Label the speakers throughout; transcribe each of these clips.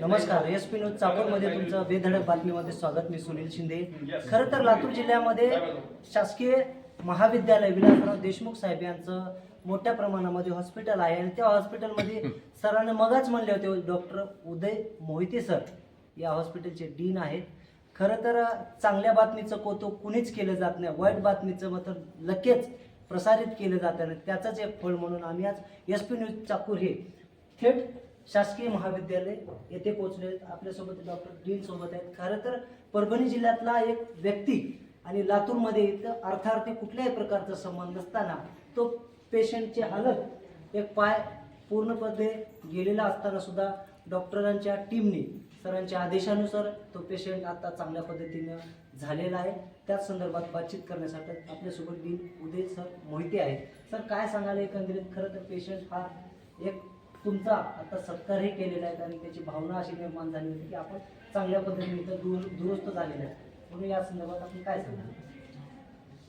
Speaker 1: नमस्कार S P news चाकूरमध्ये तुमचं बेधडक बातमीमध्ये स्वागत मी सुनील शिंदे. खरं तर लातूर जिल्ह्यामध्ये शासकीय महाविद्यालय विलासराव देशमुख साहेब यांचं मोठ्या प्रमाणामध्ये हॉस्पिटल आहे आणि त्या हॉस्पिटलमध्ये सरांनी मगच म्हणले होते डॉक्टर उदय मोहिते सर या हॉस्पिटलचे डीन आहेत. खरं तर चांगल्या बातमीचं कौतुक कुणीच केलं जात नाही वाईट बातमीचं मात्र लगेच प्रसारित केलं जातं आणि त्याचंच एक फळ म्हणून आम्ही आज एस पी न्यूज चाकूर हे थेट शासकीय महाविद्यालय येथे पोहोचले आहेत. आपल्यासोबत डॉक्टर डीन सोबत आहेत. खरं तर परभणी जिल्ह्यातला एक व्यक्ती आणि लातूरमध्ये इथं अर्थार्थी कुठल्याही प्रकारचा संबंध नसताना तो पेशंटची हालत एक पाय पूर्णपणे गेलेला असताना सुद्धा डॉक्टरांच्या टीमने सरांच्या आदेशानुसार तो पेशंट आता चांगल्या पद्धतीनं झालेला आहे. त्याच संदर्भात बातचीत करण्यासाठी आपल्यासोबत डीन उदय सर मोहिते आहेत. सर काय सांगायला एकंदरीत? खरं तर पेशंट हा एक तुमचा आता सत्कारही केलेला आहे आणि त्याची भावना अशी निर्माण झाली होती की आपण चांगल्या पद्धतीने इथं दूर दुरुस्त झालेला आहे. म्हणून या संदर्भात आपण काय सांगणार?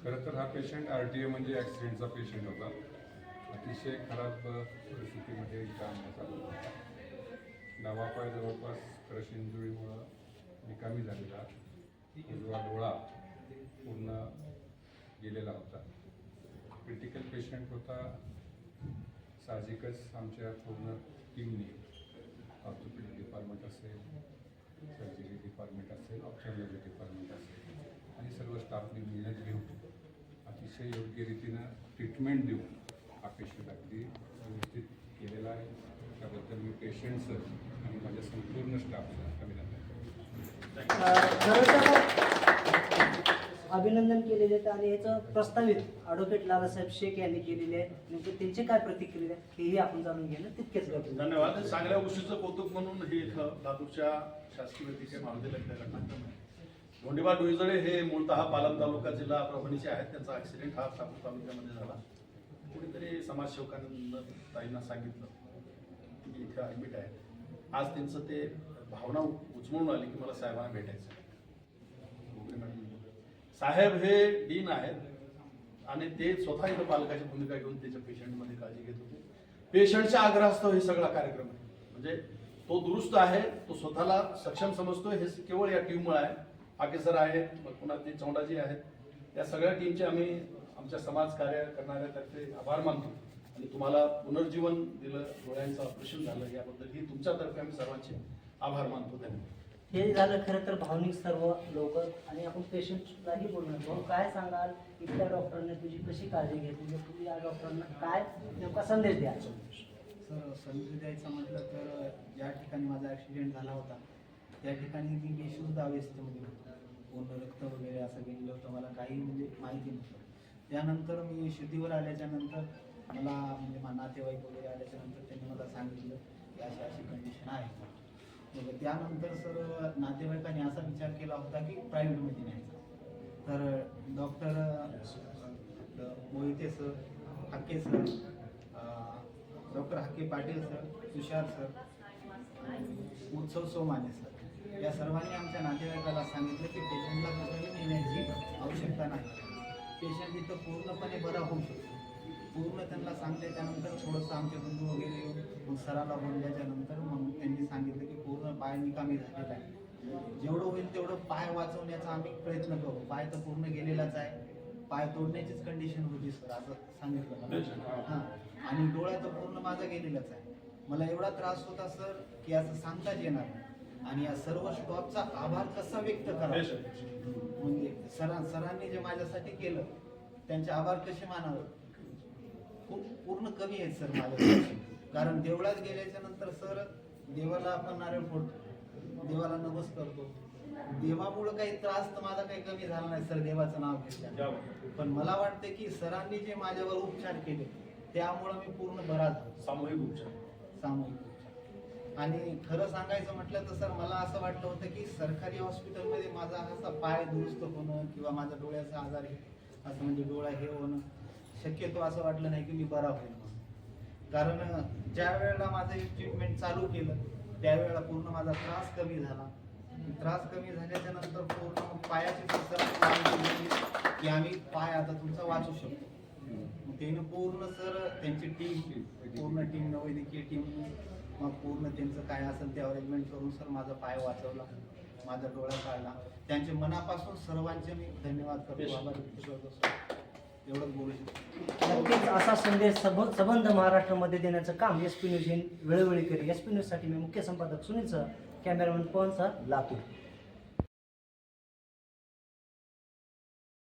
Speaker 2: खरं तर हा पेशंट आर टी ए म्हणजे ॲक्सिडेंटचा पेशंट होता. अतिशय खराब परिस्थितीमध्ये काम होता डावा पाय जवळपास क्रशिंजुळीमुळं निकामी झालेला उजवा डोळा पूर्ण गेलेला होता. क्रिटिकल पेशंट होता. साहजिकच आमच्या पूर्ण टीमने ऑर्थोपेडिक डिपार्टमेंट असेल सर्जरी डिपार्टमेंट असेल ऑप्थॉलॉजी डिपार्टमेंट असेल आणि सर्व स्टाफने मेहनत घेऊन अतिशय योग्य रीतीनं ट्रीटमेंट देऊन हा पेशंट अगदी व्यवस्थित केलेला आहे. त्याबद्दल मी पेशंटचं आणि माझ्या संपूर्ण स्टाफचं अभिनंदन करतो.
Speaker 1: अभिनंदन केलेले आहेत आणि याचं प्रस्तावित ॲडव्होकेट लालासाहेब शेख यांनी केलेले आहे. नेमके त्यांची काय प्रतिक्रिया आहे हेही आपण जाणून घेणं तितकेच गरजेचं आहे.
Speaker 3: धन्यवाद. चांगल्या गोष्टीचं कौतुक म्हणून हे इथं लातूरच्या शासकीय वैद्यकीय महाविद्यालयातल्या घटनाक्रम आहे. गोंडीबा डोईजळे हे मूळतः पालम तालुका जिल्हा परभणीचे आहेत. त्यांचा ऍक्सिडेंट हा सापूर तालुक्यामध्ये झाला. कुणीतरी समाजसेवकांना ताईंना सांगितलं की इथे ॲडमिट आहे. आज त्यांचं ते भावना उचमळून आली की मला साहेबांना भेटायचं आहे. साहेब हे डीन आहेत आणि ते स्वतः इथं पालकाची भूमिका घेऊन त्याच्या पेशंटमध्ये काळजी घेत होते. पेशंटच्या आग्रहास्तव हे सगळा कार्यक्रम आहे. म्हणजे तो दुरुस्त आहे तो स्वतःला सक्षम समजतोय हे केवळ या टीममुळे आहे. पाकेसर सर आहेत पुन्हा ते चौंडाजी आहेत. या सगळ्या टीमचे आम्ही आमच्या समाज कार्य करणाऱ्यातर्फे आभार मानतो. आणि तुम्हाला पुनर्जीवन दिलं डोळ्यांचं ऑपरेशन झालं याबद्दल ही तुमच्यातर्फे आम्ही सर्वांचे आभार मानतो. धन्यवाद.
Speaker 1: हे झालं खरं तर भावनिक सर्व लोक आणि आपण पेशंटलाही बोलणार भाऊ काय सांगाल? इथल्या डॉक्टरांनी तुझी कशी काळजी घेतली? म्हणजे तुम्ही या डॉक्टरांना काय नेमका संदेश द्या
Speaker 4: सर संदेश द्यायचं म्हटलं तर ज्या ठिकाणी माझा ॲक्सिडेंट झाला होता त्या ठिकाणी मी बेशुद्ध अवस्थेमध्ये होतो. पूर्ण रक्त वगैरे असं गेलेलं होतं. मला काही म्हणजे माहिती नव्हतं. त्यानंतर मी शुद्धीवर आल्याच्यानंतर मला म्हणजे मा नातेवाईक वगैरे आल्याच्यानंतर त्यांनी मला सांगितलं की अशी अशी कंडिशन आहे. मग त्यानंतर सर नातेवाईकांनी असा विचार केला होता की प्रायव्हेटमध्ये न्यायचा. तर doctor Mohite sir Hake sir doctor Hake Patil sir Tushar sir Utsav Somane sir. या सर्वांनी आमच्या नातेवाईकाला सांगितलं की पेशंटला कुठेही नेण्याची आवश्यकता नाही. पेशंट इथं पूर्णपणे बरा होऊ शकतो. पूर्ण त्यांना सांगते त्यानंतर थोडंसं आमचे बंधू वगैरे येऊन मग सराला बोलल्याच्या नंतर मग त्यांनी सांगितलं की पूर्ण पाय निकामी झालेला आहे. जेवढं होईल तेवढं पाय वाचवण्याचा आम्ही प्रयत्न करू. पाय तर पूर्ण गेलेलाच आहे. पाय तोडण्याचीच कंडिशन होती सर असं सांगितलं मला. हां. आणि डोळा तर पूर्ण माझा गेलेलाच आहे. मला एवढा त्रास होता सर की असं सांगताच येणार. आणि या सर्व स्टॉपचा आभार कसा व्यक्त करा म्हणजे सरां सरांनी जे माझ्यासाठी केलं त्यांचे आभार कसे मानावे? खूप पूर्ण कमी आहेत सर माझ्या कारण देवळात गेल्याच्यानंतर सर देवाला आपण नारळ फोडतो. देवाला नमस करतो. देवामुळं काही त्रास तर माझा काही कमी झाला नाही सर देवाचं नाव घेतल्या पण मला वाटतं की सरांनी जे माझ्यावर उपचार केले त्यामुळं मी पूर्ण बरा झालो.
Speaker 3: सामूहिक उपचार.
Speaker 4: सामूहिक उपचार. आणि खरं सांगायचं म्हटलं तर सर मला असं वाटलं होतं की सरकारी हॉस्पिटलमध्ये माझा असा पाय दुरुस्त होणं किंवा माझा डोळ्याचा आजार हे असं म्हणजे डोळा हे होणं शक्यतो असं वाटलं नाही की मी बरा होईल. कारण ज्या वेळेला माझं ट्रीटमेंट चालू केलं त्यावेळेला पूर्ण माझा त्रास कमी झाला. त्रास कमी झाल्याच्यानंतर पूर्ण पायाची सर की आम्ही पाय आता तुमचा वाचू शकतो. त्याने पूर्ण सर त्यांची टीम पूर्ण टीम वैद्यकीय टीम मग पूर्ण त्यांचं काय असेल ते अरेंजमेंट करून सर माझा पाय वाचवला माझा डोळा काढला. त्यांचे मनापासून सर्वांचे मी धन्यवाद करतो. आभार व्यक्त करतो सर. एवढंच बोलू. शकतो
Speaker 1: नक्कीच असा संदेश सब सबंध महाराष्ट्रामध्ये देण्याचं काम एस पी न्यूज हे वेळोवेळी करेल. एस पी न्यूजसाठी मी मुख्य संपादक Sunil sir cameraman Pavan sir Latur.